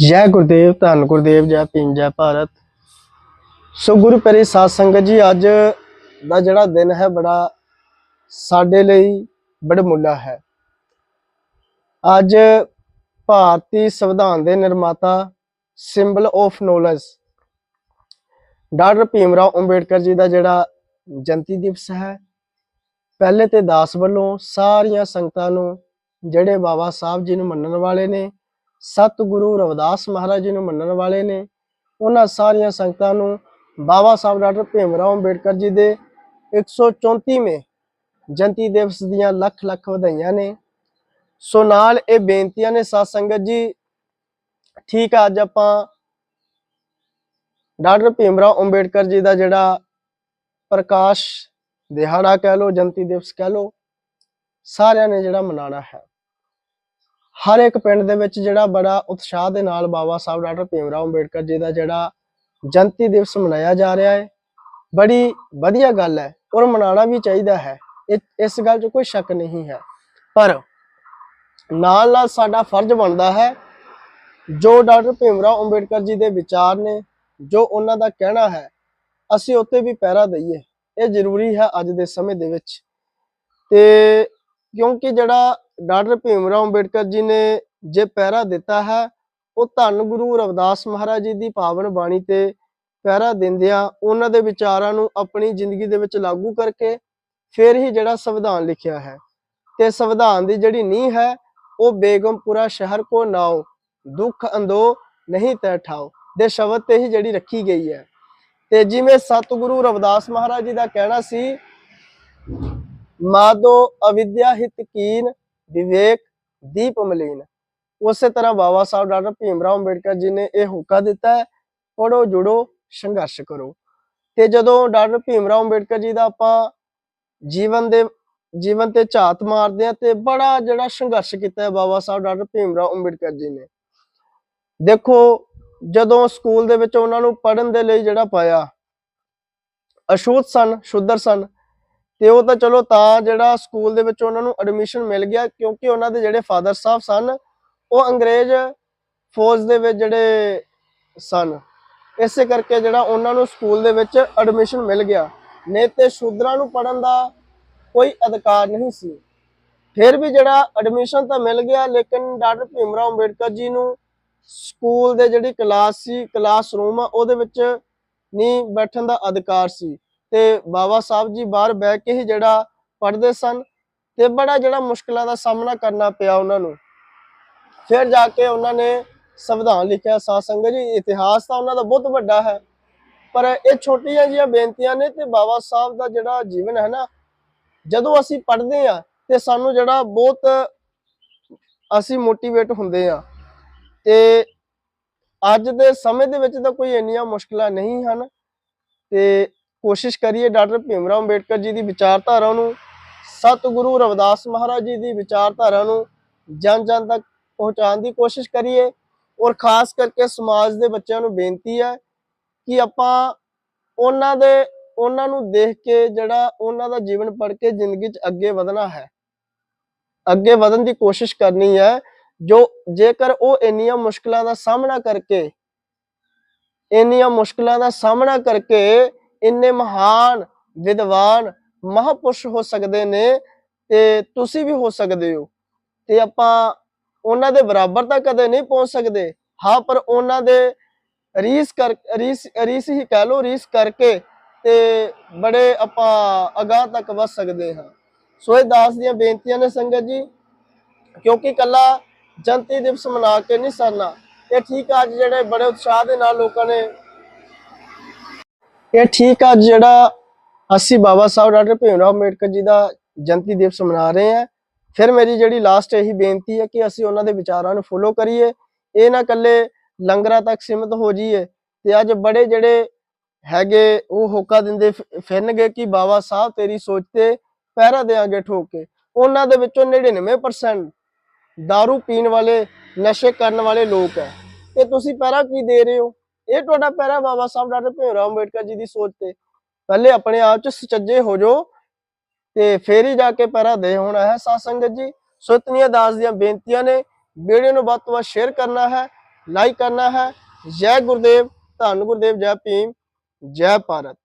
ਜੈ ਗੁਰਦੇਵ, ਧੰਨ ਗੁਰਦੇਵ, ਜੈ ਭੀਮ, ਜੈ ਭਾਰਤ। ਸੋ ਗੁਰੂ ਪਿਆਰੀ ਸਾਧ ਸੰਗਤ ਜੀ, ਅੱਜ ਦਾ ਜਿਹੜਾ ਦਿਨ ਹੈ ਬੜਾ ਸਾਡੇ ਲਈ ਬੜਮੁੱਲਾ ਹੈ। ਅੱਜ ਭਾਰਤੀ ਸੰਵਿਧਾਨ ਦੇ ਨਿਰਮਾਤਾ symbol of knowledge doctor Bhim Rao Ambedkar ji ਦਾ ਜਿਹੜਾ ਜਯੰਤੀ ਦਿਵਸ ਹੈ, ਪਹਿਲੇ ਤੇ ਦਾਸ ਵੱਲੋਂ ਸਾਰੀਆਂ ਸੰਗਤਾਂ ਨੂੰ, ਜਿਹੜੇ ਬਾਬਾ ਸਾਹਿਬ ਜੀ ਨੂੰ ਮੰਨਣ ਵਾਲੇ ਨੇ ਸਤਿਗੁਰੂ ਰਵਿਦਾਸ ਮਹਾਰਾਜ ਜੀ ਨੂੰ ਮੰਨਣ ਵਾਲੇ ਨੇ। ਉਹਨਾਂ ਸਾਰੀਆਂ ਸੰਗਤਾਂ ਨੂੰ ਬਾਬਾ ਸਾਹਿਬ ਡਾਕਟਰ ਭੀਮ ਰਾਓ ਅੰਬੇਡਕਰ ਜੀ ਦੇ 134ਵੇਂ ਜਯੰਤੀ ਦਿਵਸ ਦੀਆਂ ਲੱਖ ਲੱਖ ਵਧਾਈਆਂ ਨੇ। ਸੋ ਨਾਲ ਇਹ ਬੇਨਤੀਆਂ ਨੇ, ਸਾਧ ਸੰਗਤ ਜੀ, ਠੀਕ ਆ, ਅੱਜ ਆਪਾਂ ਡਾਕਟਰ ਭੀਮ ਰਾਓ ਅੰਬੇਡਕਰ ਜੀ ਦਾ ਜਿਹੜਾ ਪ੍ਰਕਾਸ਼ ਦਿਹਾੜਾ ਕਹਿ ਲੋ ਜਯੰਤੀ ਦਿਵਸ ਕਹਿ ਲੋ ਸਾਰਿਆਂ ਨੇ ਜਿਹੜਾ ਮਨਾਉਣਾ ਹੈ। ਹਰ ਇੱਕ ਪਿੰਡ ਦੇ ਵਿੱਚ ਜਿਹੜਾ ਬੜਾ ਉਤਸ਼ਾਹ ਦੇ ਨਾਲ ਬਾਬਾ ਸਾਹਿਬ ਡਾਕਟਰ ਭੀਮ ਰਾਓ ਅੰਬੇਡਕਰ ਜੀ ਦਾ ਜਿਹੜਾ ਜਯੰਤੀ ਦਿਵਸ ਮਨਾਇਆ ਜਾ ਰਿਹਾ ਹੈ। ਬੜੀ ਵਧੀਆ ਗੱਲ ਹੈ, ਔਰ ਮਨਾਉਣਾ ਵੀ ਚਾਹੀਦਾ ਹੈ। ਇਹ- ਇਸ ਗੱਲ 'ਚ ਕੋਈ ਸ਼ੱਕ ਨਹੀਂ ਹੈ। ਪਰ ਨਾਲ ਨਾਲ ਸਾਡਾ ਫਰਜ਼ ਬਣਦਾ ਹੈ, ਜੋ ਡਾਕਟਰ ਭੀਮ ਰਾਓ ਅੰਬੇਡਕਰ ਜੀ ਦੇ ਵਿਚਾਰ ਨੇ, ਜੋ ਉਹਨਾਂ ਦਾ ਕਹਿਣਾ ਹੈ, ਅਸੀਂ ਉੱਤੇ ਵੀ ਪਹਿਰਾ ਦਈਏ। ਇਹ ਜ਼ਰੂਰੀ ਹੈ ਅੱਜ ਦੇ ਸਮੇਂ ਦੇ ਵਿੱਚ। ਤੇ ਕਿਉਂਕਿ ਜਿਹੜਾ ਡਾਕਟਰ ਭੀਮ ਰਾਓ ਅੰਬੇਡਕਰ ਜੀ ਨੇ ਜੇ ਪਹਿਰਾ ਦਿੱਤਾ ਹੈ, ਉਹ ਧੰਨ ਗੁਰੂ ਰਵਿਦਾਸ ਮਹਾਰਾਜ ਜੀ ਦੀ ਪਾਵਨ ਬਾਣੀ ਤੇ ਪਹਿਰਾ ਦਿੰਦਿਆਂ ਉਹਨਾਂ ਦੇ ਵਿਚਾਰਾਂ ਨੂੰ ਆਪਣੀ ਜ਼ਿੰਦਗੀ ਦੇ ਵਿੱਚ ਲਾਗੂ ਕਰਕੇ ਫਿਰ ਹੀ ਜਿਹੜਾ ਸੰਵਿਧਾਨ ਲਿਖਿਆ ਹੈ। ਤੇ ਸੰਵਿਧਾਨ ਦੀ ਜਿਹੜੀ ਨੀਂਹ ਹੈ, ਉਹ ਬੇਗਮਪੁਰਾ ਸ਼ਹਿਰ ਕੋ ਨਾਓ, ਦੁੱਖ ਅੰਦੋ ਨਹੀਂ ਤੈ ਠਾਓ, ਦੇ ਸ਼ਬਦ ਤੇ ਹੀ ਜਿਹੜੀ ਰੱਖੀ ਗਈ ਹੈ। ਤੇ ਜਿਵੇਂ ਸਤਿਗੁਰੂ ਰਵਿਦਾਸ ਮਹਾਰਾਜ ਜੀ ਦਾ ਕਹਿਣਾ ਸੀ, ਮਾਦੋ ਅਵਿਦਿਆ ਹਿਤ ਕੀਨ ਵਿਵੇਕ ਦੀਪ ਮਲੀਨ ਉਸੇ ਤਰ੍ਹਾਂ ਬਾਬਾ ਸਾਹਿਬ ਡਾਕਟਰ ਭੀਮ ਰਾਓ ਅੰਬੇਡਕਰ ਜੀ ਨੇ ਇਹ ਹੁਕਾ ਦਿੱਤਾ ਹੈ ਪੜੋ ਜੁੜੋ, ਸੰਘਰਸ਼ ਕਰੋ। ਤੇ ਜਦੋਂ ਡਾਕਟਰ ਭੀਮ ਰਾਓ ਅੰਬੇਡਕਰ ਜੀ ਦਾ ਆਪਾਂ ਜੀਵਨ ਦੇ, ਜੀਵਨ ਤੇ ਝਾਤ ਮਾਰਦੇ ਆ ਤੇ ਬੜਾ ਜਿਹੜਾ ਸੰਘਰਸ਼ ਕੀਤਾ ਹੈ ਬਾਬਾ ਸਾਹਿਬ ਡਾਕਟਰ ਭੀਮ ਰਾਓ ਅੰਬੇਡਕਰ ਜੀ ਨੇ। ਦੇਖੋ, ਜਦੋਂ ਸਕੂਲ ਦੇ ਵਿੱਚ ਉਹਨਾਂ ਨੂੰ ਪੜਨ ਦੇ ਲਈ ਜਿਹੜਾ ਪਾਇਆ, ਅਸ਼ੂਤ ਸਨ ਸ਼ੁੱਧਰ ਸਨ ਤੇ ਉਹ ਤਾਂ ਚਲੋ ਤਾਂ ਜਿਹੜਾ ਸਕੂਲ ਦੇ ਵਿੱਚ ਉਹਨਾਂ ਨੂੰ ਐਡਮਿਸ਼ਨ ਮਿਲ ਗਿਆ, ਕਿਉਂਕਿ ਉਹਨਾਂ ਦੇ ਜਿਹੜੇ ਫਾਦਰ ਸਾਹਿਬ ਸਨ, ਉਹ ਅੰਗਰੇਜ਼ ਫੌਜ ਦੇ ਵਿੱਚ ਜਿਹੜੇ ਸਨ। ਇਸੇ ਕਰਕੇ ਜਿਹੜਾ ਉਹਨਾਂ ਨੂੰ ਸਕੂਲ ਦੇ ਵਿੱਚ ਐਡਮਿਸ਼ਨ ਮਿਲ ਗਿਆ। ਨਹੀਂ ਤੇ ਸ਼ੂਦਰਾਂ ਨੂੰ ਪੜਨ ਦਾ ਕੋਈ ਅਧਿਕਾਰ ਨਹੀਂ ਸੀ। ਫਿਰ ਵੀ ਜਿਹੜਾ ਐਡਮਿਸ਼ਨ ਤਾਂ ਮਿਲ ਗਿਆ, ਲੇਕਿਨ ਡਾਕਟਰ ਭੀਮ ਰਾਓ ਅੰਬੇਡਕਰ ਜੀ ਨੂੰ ਸਕੂਲ ਦੇ ਜਿਹੜੀ ਕਲਾਸ ਸੀ ਕਲਾਸ ਰੂਮ ਆ, ਉਹਦੇ ਵਿੱਚ ਨਹੀਂ ਬੈਠਣ ਦਾ ਅਧਿਕਾਰ ਸੀ। ਤੇ ਬਾਬਾ ਸਾਹਿਬ ਜੀ ਬਾਹਰ ਬਹਿ ਕੇ ਹੀ ਜਿਹੜਾ ਪੜ੍ਹਦੇ ਸਨ ਤੇ ਬੜਾ ਜਿਹੜਾ ਮੁਸ਼ਕਲਾਂ ਦਾ ਸਾਹਮਣਾ ਕਰਨਾ ਪਿਆ ਉਹਨਾਂ ਨੂੰ। ਫਿਰ ਜਾ ਕੇ ਉਹਨਾਂ ਨੇ ਸੰਵਿਧਾਨ ਲਿਖਿਆ, ਸਾਧ ਸੰਗਤ ਜੀ, ਇਤਿਹਾਸ ਤਾਂ ਉਹਨਾਂ ਦਾ ਬਹੁਤ ਵੱਡਾ ਹੈ, ਪਰ ਇਹ ਛੋਟੀਆਂ ਜਿਹੀਆਂ ਬੇਨਤੀਆਂ ਨੇ ਤੇ ਬਾਬਾ ਸਾਹਿਬ ਦਾ ਜਿਹੜਾ ਜੀਵਨ ਹੈ ਨਾ, ਜਦੋਂ ਅਸੀਂ ਪੜ੍ਹਦੇ ਆ ਤੇ ਸਾਨੂੰ ਜਿਹੜਾ ਬਹੁਤ ਅਸੀਂ ਮੋਟੀਵੇਟ ਹੁੰਦੇ ਆ ਤੇ ਅੱਜ ਦੇ ਸਮੇਂ ਦੇ ਵਿੱਚ ਤਾਂ ਕੋਈ ਇੰਨੀਆਂ ਮੁਸ਼ਕਲਾਂ ਨਹੀਂ ਹਨ ਤੇ ਕੋਸ਼ਿਸ਼ ਕਰੀਏ ਡਾਕਟਰ ਭੀਮ ਰਾਓ ਅੰਬੇਡਕਰ ਜੀ ਦੀ ਵਿਚਾਰਧਾਰਾ ਨੂੰ, ਸਤਿਗੁਰੂ ਰਵਿਦਾਸ ਮਹਾਰਾਜ ਜੀ ਦੀ ਵਿਚਾਰਧਾਰਾ ਨੂੰ ਜਨ ਜਨ ਤੱਕ ਪਹੁੰਚਾਉਣ ਦੀ ਕੋਸ਼ਿਸ਼ ਕਰੀਏ ਔਰ ਖਾਸ ਕਰਕੇ ਸਮਾਜ ਦੇ ਬੱਚਿਆਂ ਨੂੰ ਬੇਨਤੀ ਹੈ ਕਿ ਆਪਾਂ ਉਹਨਾਂ ਦੇ, ਉਹਨਾਂ ਨੂੰ ਦੇਖ ਕੇ ਜਿਹੜਾ ਉਹਨਾਂ ਦਾ ਜੀਵਨ ਪੜ੍ਹ ਕੇ ਜ਼ਿੰਦਗੀ 'ਚ ਅੱਗੇ ਵਧਣਾ ਹੈ। ਅੱਗੇ ਵਧਣ ਦੀ ਕੋਸ਼ਿਸ਼ ਕਰਨੀ ਹੈ, ਜੋ ਜੇਕਰ ਉਹ ਇੰਨੀਆਂ ਮੁਸ਼ਕਲਾਂ ਦਾ ਸਾਹਮਣਾ ਕਰਕੇ, ਇੰਨੀਆਂ ਮੁਸ਼ਕਲਾਂ ਦਾ ਸਾਹਮਣਾ ਕਰਕੇ ਇੰਨੇ ਮਹਾਨ ਵਿਦਵਾਨ ਮਹਾਪੁਰਸ਼ ਹੋ ਸਕਦੇ ਨੇ ਤੇ ਤੁਸੀਂ ਵੀ ਹੋ ਸਕਦੇ ਹੋ। ਤੇ ਆਪਾਂ ਉਹਨਾਂ ਦੇ ਬਰਾਬਰ ਤਾਂ ਕਦੇ ਨਹੀਂ ਪਹੁੰਚ ਸਕਦੇ। ਹਾਂ, ਪਰ ਉਹਨਾਂ ਦੇ ਰੀਸ ਕਰ, ਰੀਸ ਰੀਸ ਹੀ ਕਹਿ ਲੋ ਰੀਸ ਕਰਕੇ ਤੇ ਬੜੇ ਆਪਾਂ ਅਗਾਹ ਤੱਕ ਵਧ ਸਕਦੇ ਹਾਂ। ਸੋ ਇਹ ਦਾਸ ਦੀਆਂ ਬੇਨਤੀਆਂ ਨੇ ਸੰਗਤ ਜੀ, ਕਿਉਂਕਿ ਕੱਲਾ ਜਨਤੀ ਦਿਵਸ ਮਨਾ ਕੇ ਨਹੀਂ ਸਰਨਾ। ਇਹ ਠੀਕ ਆ, ਅੱਜ ਜਿਹੜੇ ਬੜੇ ਉਤਸ਼ਾਹ ਦੇ ਨਾਲ ਲੋਕਾਂ ਨੇ ਇਹ ਠੀਕ ਆ, ਅੱਜ ਜਿਹੜਾ ਅਸੀਂ ਬਾਬਾ ਸਾਹਿਬ ਡਾਕਟਰ ਭੀਮ ਰਾਓ ਅੰਬੇਡਕਰ ਜੀ ਦਾ ਜਨਤੀ ਦਿਵਸ ਮਨਾ ਰਹੇ ਹਾਂ ਫਿਰ ਮੇਰੀ ਜਿਹੜੀ ਲਾਸਟ ਇਹੀ ਬੇਨਤੀ ਹੈ ਕਿ ਅਸੀਂ ਉਹਨਾਂ ਦੇ ਵਿਚਾਰਾਂ ਨੂੰ ਫੋਲੋ ਕਰੀਏ। ਇਹ ਨਾ ਕੱਲੇ ਲੰਗਰਾਂ ਤੱਕ ਸੀਮਿਤ ਹੋ ਜਾਈਏ ਤੇ ਅੱਜ ਬੜੇ ਜਿਹੜੇ ਹੈਗੇ ਉਹ ਹੋਕਾ ਦਿੰਦੇ ਫਿ- ਫਿਰਨਗੇ ਕਿ ਬਾਬਾ ਸਾਹਿਬ ਤੇਰੀ ਸੋਚ ਤੇ ਪਹਿਰਾ ਦੇਾਂਗੇ ਠੋਕ ਕੇ। ਉਹਨਾਂ ਦੇ ਵਿੱਚੋਂ 99% दारू ਪੀਣ ਵਾਲੇ, ਨਸ਼ੇ ਕਰਨ ਵਾਲੇ ਲੋਕ ਹੈ ਤੇ ਤੁਸੀਂ ਪਹਿਰਾ ਕੀ ਦੇ ਰਹੇ ਹੋ? ਇਹ ਤੁਹਾਡਾ ਪੈਰਾ ਬਾਬਾ ਸਾਹਿਬ ਡਾਕਟਰ ਭੀਮ ਰਾਓ ਅੰਬੇਡਕਰ ਜੀ ਦੀ ਸੋਚ ਤੇ। ਪਹਿਲੇ ਆਪਣੇ ਆਪ ਚ ਸੁਚੱਜੇ ਹੋ ਜਾਓ ਤੇ ਫੇਰ ਹੀ ਜਾ ਕੇ ਪੈਰਾ ਦੇ ਹੋਣਾ ਹੈ ਸਾਧ ਸੰਗਤ ਜੀ। ਸੋ ਇਤਨੀਆਂ ਦਾਸ ਦੀਆਂ ਬੇਨਤੀਆਂ ਨੇ। ਵੀਡੀਓ ਨੂੰ ਵੱਧ ਤੋਂ ਵੱਧ ਸ਼ੇਅਰ ਕਰਨਾ ਹੈ ਲਾਈਕ ਕਰਨਾ ਹੈ। ਜੈ ਗੁਰਦੇਵ, ਧੰਨ ਗੁਰਦੇਵ, ਜੈ ਭੀਮ, ਜੈ ਭਾਰਤ।